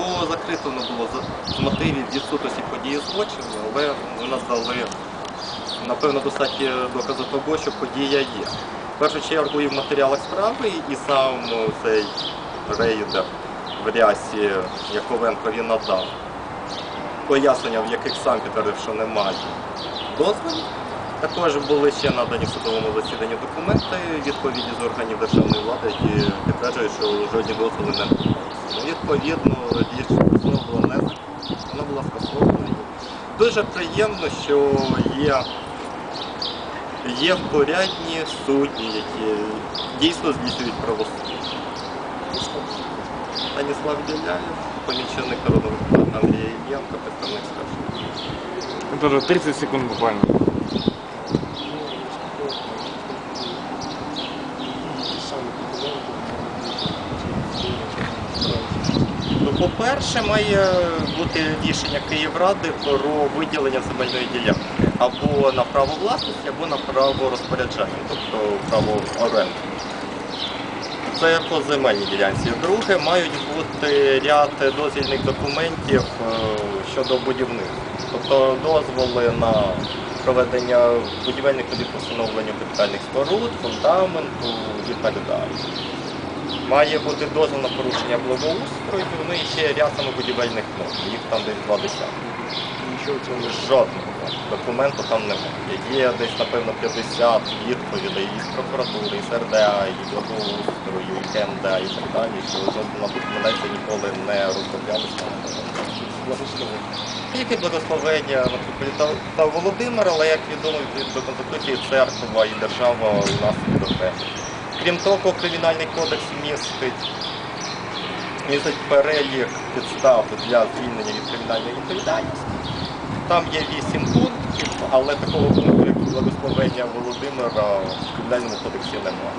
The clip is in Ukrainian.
Його закрито не було з- мотивів відсутності події злочину, але ми надали, напевно, достатньо доказу того, що подія є. В першу чергу і в матеріалах справи, і сам е, цей рейдер в рясі Яковенко він надав пояснення, в яких сам підтвердив, що немає дозволів. Також були ще надані в судовому засіданні документи відповіді з органів державної влади, які підтверджують, що жодні дозволи не надаються. Ну, Відповідно, річ знову була не вона була скасована. Дуже приємно, що є, є порядні судді, які дійсно здійснюють правосуддя. Станіслав Біляєв, поміченик народного депутата Андрія Ільєнка, представник старшого. Тоже 30 секунд буквально. По-перше, має бути рішення Київради про виділення земельної ділянки або на право власності, або на право розпорядження, тобто право оренди. Це по земельній ділянці. Друге, мають бути ряд дозвільних документів е, щодо будівництва. Тобто дозволи на проведення будівельних робіт капітальних споруд, фундаменту і так далі. Має бути дозвіл на порушення благоустрою, ну і ще ряд самобудівельних норм. Їх там десь два десятки. Нічого цього Жодного документу там немає. Є десь, напевно, 50 відповідей із прокуратури, із РДА, і благоустрою, і КМДА і так далі, що жодна документація ніколи не розроблялася. благословення. Тільки благословення митрополіта Володимира, але як відомо від до Конституції церква і держава у нас відокремлені. Крім того, кримінальний кодекс містить, містить перелік підстав для звільнення від кримінальної відповідальності. Там є вісім пунктів, але такого пункту, як благословення Володимира, в кримінальному кодексі немає.